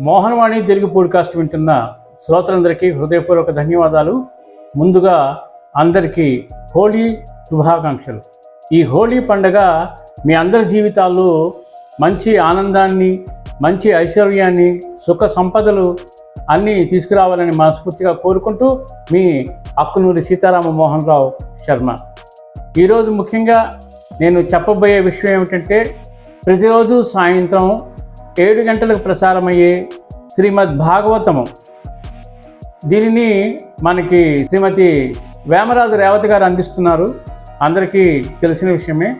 Mohan Vani Telugu podcast వింటున్న శ్రోతలందరికీ హృదయపూర్వక ధన్యవాదాలు. ముందుగా అందరికీ హోలీ శుభాకాంక్షలు. ఈ హోలీ పండగ మీ అందరి జీవితాల్లో మంచి ఆనందాన్ని మంచి ఐశ్వర్యాన్ని సుఖ సంపదలు అన్నీ తీసుకురావాలని మనస్ఫూర్తిగా కోరుకుంటూ మీ అక్కునూరి సీతారామ మోహన్ రావు శర్మ. ఈరోజు ముఖ్యంగా నేను చెప్పబోయే విషయం ఏమిటంటే ప్రతిరోజు సాయంత్రం ఏడు గంటలకు ప్రసారమయ్యే శ్రీమద్ భాగవతము. దీనిని మనకి శ్రీమతి వేమరాజు రేవతి గారు అందిస్తున్నారు. అందరికీ తెలిసిన విషయమే.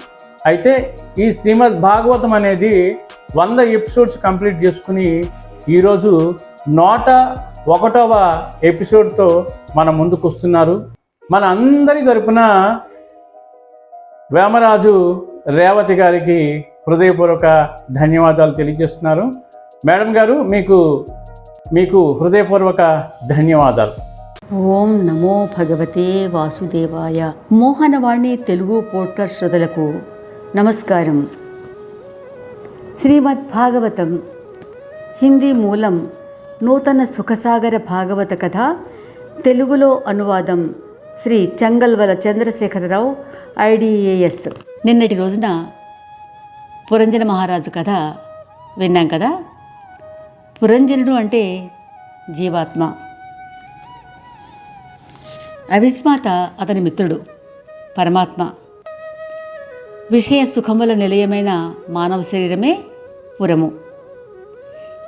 అయితే ఈ శ్రీమద్ భాగవతం అనేది వంద ఎపిసోడ్స్ కంప్లీట్ చేసుకుని ఈరోజు నూట ఒకటవ ఎపిసోడ్తో మన ముందుకు వస్తున్నారు మన అందరి తరపున వేమరాజు రేవతి గారికి హృదయపూర్వక ధన్యవాదాలు తెలియజేస్తున్నారు. మేడం గారు మీకు మీకు హృదయపూర్వక ధన్యవాదాలు. ఓం నమో భగవతే వాసుదేవాయ. మోహనవాణి తెలుగు పోర్టల్ శ్రోతలకు నమస్కారం. శ్రీమద్ భాగవతం హిందీ మూలం నూతన సుఖసాగర భాగవత కథ తెలుగులో అనువాదం శ్రీ చంగల్వల చంద్రశేఖరరావు ఐడిఏఎస్. నిన్నటి రోజున పురంజన మహారాజు కథ విన్నాం కదా? పురంజనుడు అంటే జీవాత్మ. అవిస్మాత అతని మిత్రుడు పరమాత్మ. విషయ సుఖముల నిలయమైన మానవ శరీరమే పురము.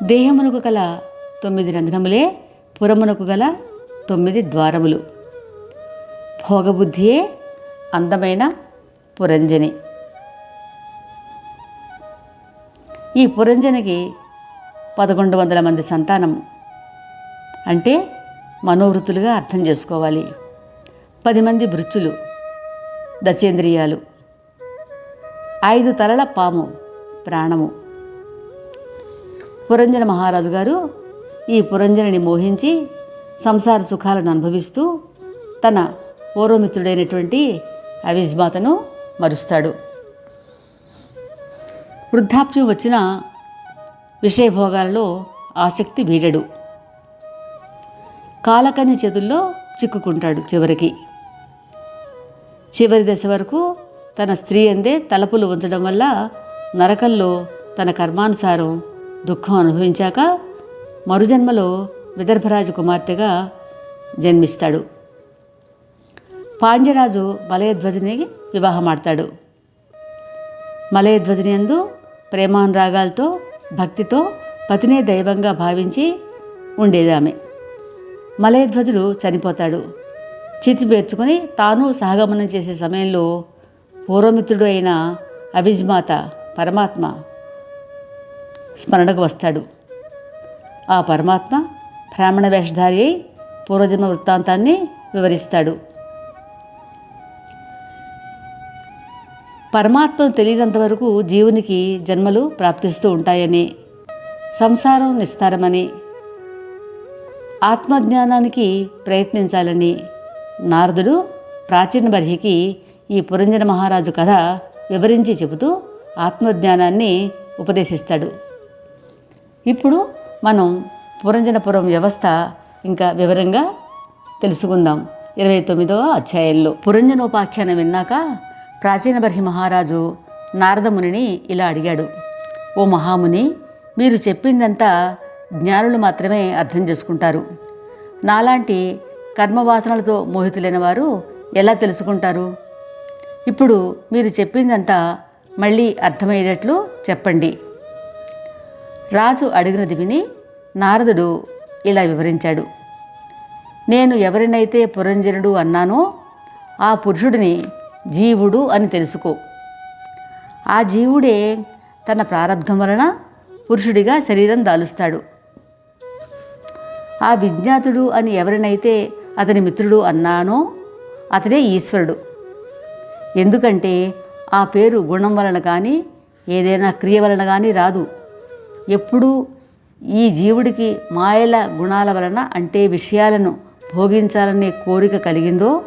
దేహమునకు గల తొమ్మిది రంధ్రములే పురమునకు గల తొమ్మిది ద్వారములు. భోగబుద్ధియే అందమైన పురంజని. ఈ పురంజనికి పదకొండు వందల మంది సంతానం అంటే మనోవృత్తులుగా అర్థం చేసుకోవాలి. పది మంది భృత్యులు దశేంద్రియాలు ఐదు తలల పాము ప్రాణము. పురంజన మహారాజు గారు ఈ పురంజనిని మోహించి సంసార సుఖాలను అనుభవిస్తూ తన పూర్వమిత్రుడైనటువంటి అవిజ్మాతను మరుస్తాడు. వృద్ధాప్యం వచ్చిన విషయభోగాలలో ఆసక్తి వీడడు కాలకన్య చేతుల్లో చిక్కుకుంటాడు చివరికి. చివరి దశ వరకు తన స్త్రీ అందే తలపులు ఉంచడం వల్ల నరకంలో తన కర్మానుసారం దుఃఖం అనుభవించాక మరుజన్మలో విదర్భరాజు కుమార్తెగా జన్మిస్తాడు. పాండ్యరాజు మలయధ్వజని వివాహమాడతాడు మలయధ్వజని అందు ప్రేమానురాగాలతో భక్తితో పతినే దైవంగా భావించి ఉండేదామె. మలయధ్వజుడు చనిపోతాడు. చితి పేర్చుకొని తాను సహగమనం చేసే సమయంలో పూర్వమిత్రుడు అయిన అభిజ్మాత పరమాత్మ స్మరణకు వస్తాడు. ఆ పరమాత్మ బ్రాహ్మణ వేషధారి అయి పూర్వజన్మ వృత్తాంతాన్ని వివరిస్తాడు. పరమాత్మను తెలియనంత వరకు జీవునికి జన్మలు ప్రాప్తిస్తూ ఉంటాయని సంసారం నిస్తారమని ఆత్మజ్ఞానానికి ప్రయత్నించాలని నారదుడు ప్రాచీన బర్హికి ఈ పురంజన మహారాజు కథ వివరించి చెబుతూ ఆత్మజ్ఞానాన్ని ఉపదేశిస్తాడు. ఇప్పుడు మనం పురంజనపురం వ్యవస్థ ఇంకా వివరంగా తెలుసుకుందాం. ఇరవై తొమ్మిదవ అధ్యాయంలో పురంజనోపాఖ్యానం విన్నాక ప్రాచీన బర్హి మహారాజు నారదమునిని ఇలా అడిగాడు ఓ మహాముని మీరు చెప్పిందంతా జ్ఞానులు మాత్రమే అర్థం చేసుకుంటారు. నాలాంటి కర్మవాసనలతో మోహితులైన వారు ఎలా తెలుసుకుంటారు? ఇప్పుడు మీరు చెప్పిందంతా మళ్ళీ అర్థమయ్యేటట్లు చెప్పండి. రాజు అడిగినది విని నారదుడు ఇలా వివరించాడు నేను ఎవరినైతే పురంజనుడు అన్నానో ఆ పురుషుడిని జీవుడు అని తెలుసుకో. ఆ జీవుడే తన ప్రారంధం వలన పురుషుడిగా శరీరం దాలుస్తాడు. ఆ విజ్ఞాతుడు అని ఎవరినైతే అతని మిత్రుడు అన్నానో అతడే ఈశ్వరుడు. ఎందుకంటే ఆ పేరు గుణం వలన కానీ ఏదైనా క్రియ వలన కానీ రాదు. ఎప్పుడూ ఈ జీవుడికి మాయల గుణాల వలన అంటే విషయాలను భోగించాలనే కోరిక కలిగిందో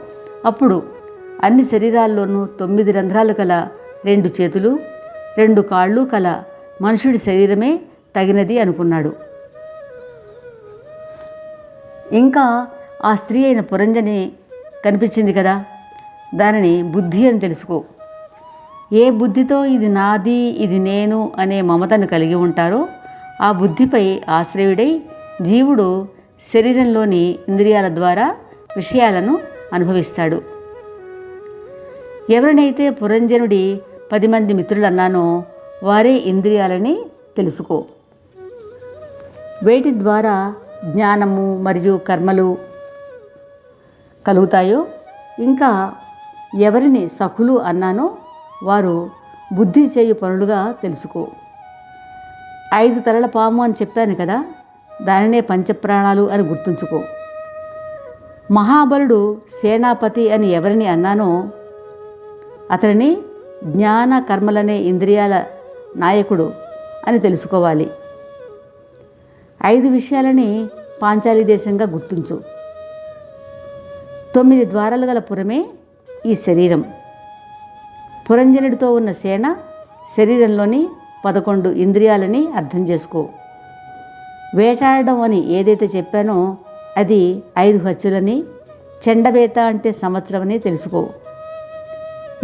అప్పుడు అన్ని శరీరాల్లోనూ తొమ్మిది రంధ్రాలు కల రెండు చేతులు రెండు కాళ్ళు కల మనుషుడి శరీరమే తగినది అనుకున్నాడు. ఇంకా ఆ స్త్రీ అయిన పురంజని కనిపించింది కదా? దానిని బుద్ధి అని తెలుసుకో. ఏ బుద్ధితో ఇది నాది ఇది నేను అనే మమతను కలిగి ఉంటారో ఆ బుద్ధిపై ఆశ్రయుడై జీవుడు శరీరంలోని ఇంద్రియాల ద్వారా విషయాలను అనుభవిస్తాడు. ఎవరినైతే పురంజనుడి పది మంది మిత్రులన్నానో వారే ఇంద్రియాలని తెలుసుకో. వేటి ద్వారా జ్ఞానము మరియు కర్మలు కలుగుతాయో ఇంకా ఎవరిని సఖులు అన్నానో వారు బుద్ధి చేయు పనులుగా తెలుసుకో. ఐదు తలల పాము అని చెప్పాను కదా దానినే పంచప్రాణాలు అని గుర్తుంచుకో. మహాబలుడు సేనాపతి అని ఎవరిని అన్నానో అతడిని జ్ఞాన కర్మలనే ఇంద్రియాల నాయకుడు అని తెలుసుకోవాలి. ఐదు విషయాలని పాంచాలి దేశంగా గుర్తించు. తొమ్మిది ద్వారాలు గల పురమే ఈ శరీరం. పురంజనుడితో ఉన్న సేన శరీరంలోని పదకొండు ఇంద్రియాలని అర్థం చేసుకో. వేటాడడం అని ఏదైతే చెప్పానో అది ఐదు హత్యులని చెండవేత అంటే సంవత్సరం అని తెలుసుకో.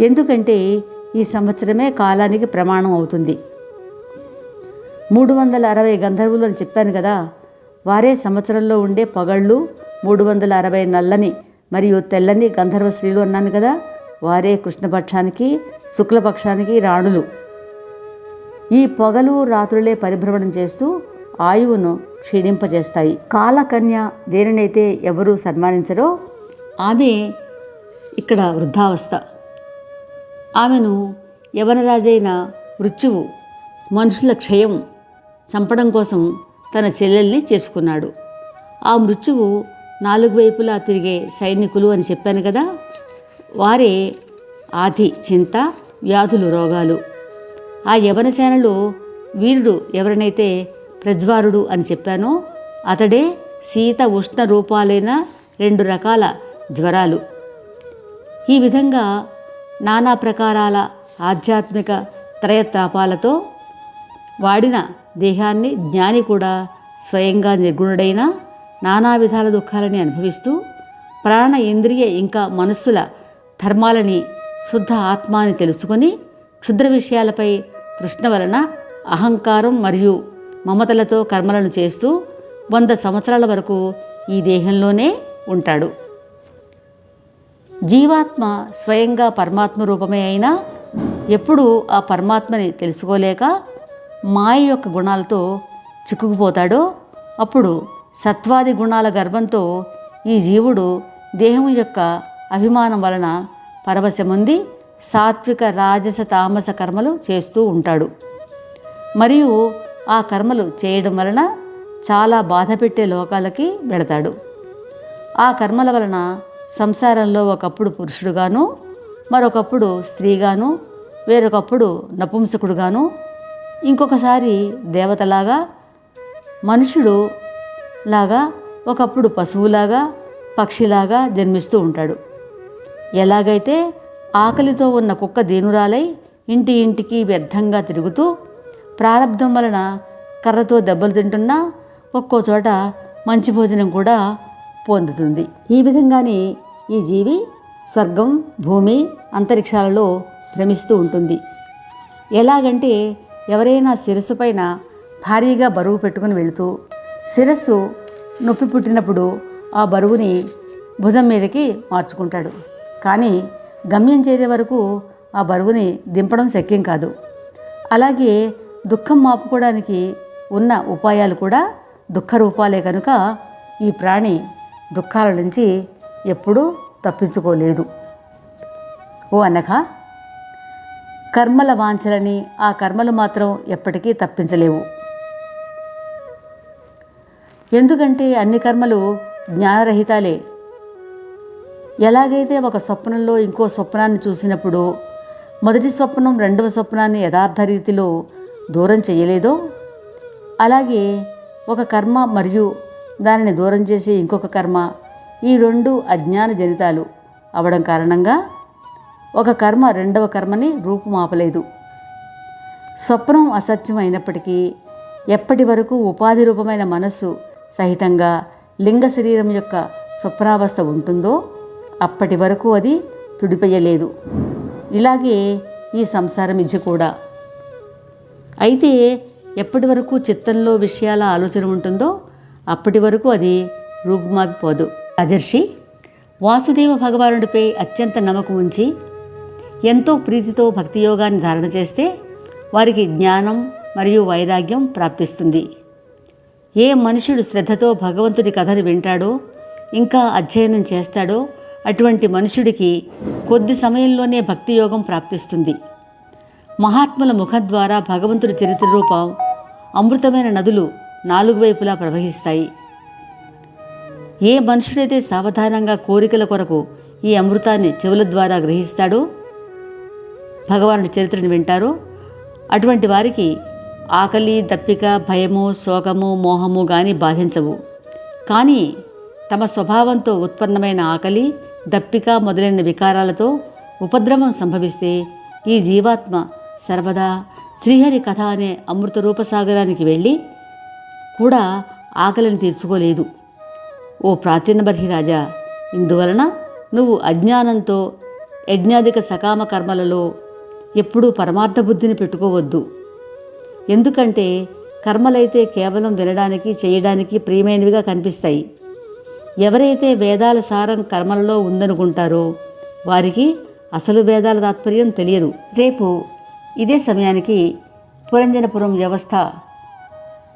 ఎందుకంటే ఈ సంవత్సరమే కాలానికి ప్రమాణం అవుతుంది. మూడు వందల అరవై గంధర్వులు అని చెప్పాను కదా వారే సంవత్సరంలో ఉండే పగళ్ళు మూడు వందల అరవై నల్లని మరియు తెల్లని గంధర్వ స్త్రీలు అన్నాను కదా వారే కృష్ణపక్షానికి శుక్లపక్షానికి రాణులు. ఈ పొగలు రాత్రులే పరిభ్రమణం చేస్తూ ఆయువును క్షీణింపజేస్తాయి. కాలకన్య దేనినైతే ఎవరూ సన్మానించరో ఆమె ఇక్కడ వృద్ధావస్థ. ఆమెను యవనరాజైన మృత్యువు మనుషుల క్షయం చంపడం కోసం తన చెల్లెల్ని చేసుకున్నాడు. ఆ మృత్యువు నాలుగు వైపులా తిరిగే సైనికులు అని చెప్పాను కదా వారే ఆది చింత వ్యాధులు రోగాలు. ఆ యవనసేనలో వీరుడు ఎవరినైతే ప్రజ్వారుడు అని చెప్పానో అతడే శీత ఉష్ణ రూపాలైన రెండు రకాల జ్వరాలు. ఈ విధంగా నానా ప్రకారాల ఆధ్యాత్మిక త్రయతాపాలతో వాడిన దేహాన్ని జ్ఞాని కూడా స్వయంగా నిర్గుణుడైన నానా విధాల దుఃఖాలని అనుభవిస్తూ ప్రాణ ఇంద్రియ ఇంకా మనస్సుల ధర్మాలని శుద్ధ ఆత్మాని తెలుసుకొని క్షుద్ర విషయాలపై కృష్ణ వలన అహంకారం మరియు మమతలతో కర్మలను చేస్తూ వంద సంవత్సరాల వరకు ఈ దేహంలోనే ఉంటాడు. జీవాత్మ స్వయంగా పరమాత్మ రూపమే అయినా ఎప్పుడు ఆ పరమాత్మని తెలుసుకోలేక మాయ యొక్క గుణాలతో చిక్కుకుపోతాడో అప్పుడు సత్వాది గుణాల గర్భంతో ఈ జీవుడు దేహం యొక్క అభిమానం వలన పరవశముంది సాత్విక రాజస తామస కర్మలు చేస్తూ ఉంటాడు. మరియు ఆ కర్మలు చేయడం వలన చాలా బాధ పెట్టే లోకాలకి వెళతాడు. ఆ కర్మల వలన సంసారంలో ఒకప్పుడు పురుషుడుగాను మరొకప్పుడు స్త్రీగాను వేరొకప్పుడు నపుంసకుడుగాను ఇంకొకసారి దేవతలాగా మనుషుడు లాగా ఒకప్పుడు పశువులాగా పక్షిలాగా జన్మిస్తూ ఉంటాడు. ఎలాగైతే ఆకలితో ఉన్న కుక్క దీనురాలై ఇంటి ఇంటికి వ్యర్థంగా తిరుగుతూ ప్రారంధం వలన కర్రతో దెబ్బలు తింటున్నా ఒక్కో చోట మంచి భోజనం కూడా పొందుతుంది. ఈ విధంగానే ఈ జీవి స్వర్గం భూమి అంతరిక్షాలలో భ్రమిస్తూ ఉంటుంది. ఎలాగంటే ఎవరైనా శిరస్సు పైన భారీగా బరువు పెట్టుకుని వెళుతూ శిరస్సు నొప్పి పుట్టినప్పుడు ఆ బరువుని భుజం మీదకి మార్చుకుంటాడు. కానీ గమ్యం చేరే వరకు ఆ బరువుని దింపడం శక్యం కాదు. అలాగే దుఃఖం మాపుకోవడానికి ఉన్న ఉపాయాలు కూడా దుఃఖ రూపాలే కనుక ఈ ప్రాణి దుఃఖాల నుంచి ఎప్పుడూ తప్పించుకోలేదు. ఓ అనక కర్మల వాంఛలని ఆ కర్మలు మాత్రం ఎప్పటికీ తప్పించలేవు. ఎందుకంటే అన్ని కర్మలు జ్ఞానరహితాలే. ఎలాగైతే ఒక స్వప్నంలో ఇంకో స్వప్నాన్ని చూసినప్పుడు మొదటి స్వప్నం రెండవ స్వప్నాన్ని యథార్థ రీతిలో దూరం చేయలేదో అలాగే ఒక కర్మ మరియు దానిని దూరం చేసే ఇంకొక కర్మ. ఈ రెండు అజ్ఞాన జనితాలు. అవడం కారణంగా ఒక కర్మ రెండవ కర్మని రూపుమాపలేదు స్వప్నం అసత్యం అయినప్పటికీ ఎప్పటి వరకు ఉపాధి రూపమైన మనస్సు సహితంగా లింగ శరీరం యొక్క స్వప్నావస్థ ఉంటుందో అప్పటి వరకు అది తుడిపెయ్యలేదు ఇలాగే ఈ సంసారం మిథ్య కూడా. అయితే ఎప్పటి వరకు చిత్తంలో విషయాల ఆలోచన ఉంటుందో అప్పటి వరకు అది రూపుమాపిపోదు రాజర్షి వాసుదేవ భగవానుడిపై అత్యంత నమ్మకం ఉంచి ఎంతో ప్రీతితో భక్తి యోగాన్ని ధారణ చేస్తే వారికి జ్ఞానం మరియు వైరాగ్యం ప్రాప్తిస్తుంది. ఏ మనుషుడు శ్రద్ధతో భగవంతుడి కథను వింటాడో ఇంకా అధ్యయనం చేస్తాడో అటువంటి మనుషుడికి కొద్ది సమయంలోనే భక్తి యోగం ప్రాప్తిస్తుంది. మహాత్ముల ముఖం ద్వారా భగవంతుడి చరిత్ర రూపం అమృతమైన నదులు నాలుగు వైపులా ప్రవహిస్తాయి. ఏ మనుషుడైతే సావధానంగా కోరికల కొరకు ఈ అమృతాన్ని చెవుల ద్వారా గ్రహిస్తాడో? భగవానుడి చరిత్రను వింటారో. అటువంటి వారికి ఆకలి దప్పిక భయము శోకము మోహము కానీ బాధించవు. కానీ తమ స్వభావంతో ఉత్పన్నమైన ఆకలి దప్పిక మొదలైన వికారాలతో ఉపద్రవం సంభవిస్తే ఈ జీవాత్మ సర్వదా శ్రీహరి కథ అనే అమృత రూపసాగరానికి వెళ్ళి కూడా ఆకలిని తీర్చుకోలేదు. ఓ ప్రాచీన బర్హిరాజా ఇందువలన నువ్వు అజ్ఞానంతో యజ్ఞాధిక సకామ కర్మలలో ఎప్పుడూ పరమార్థ బుద్ధిని పెట్టుకోవద్దు. ఎందుకంటే కర్మలైతే కేవలం వినడానికి చేయడానికి ప్రియమైనవిగా కనిపిస్తాయి. ఎవరైతే వేదాల సారం కర్మలలో ఉందనుకుంటారో వారికి అసలు వేదాల తాత్పర్యం తెలియదు. రేపు ఇదే సమయానికి పురంజనపురం వ్యవస్థ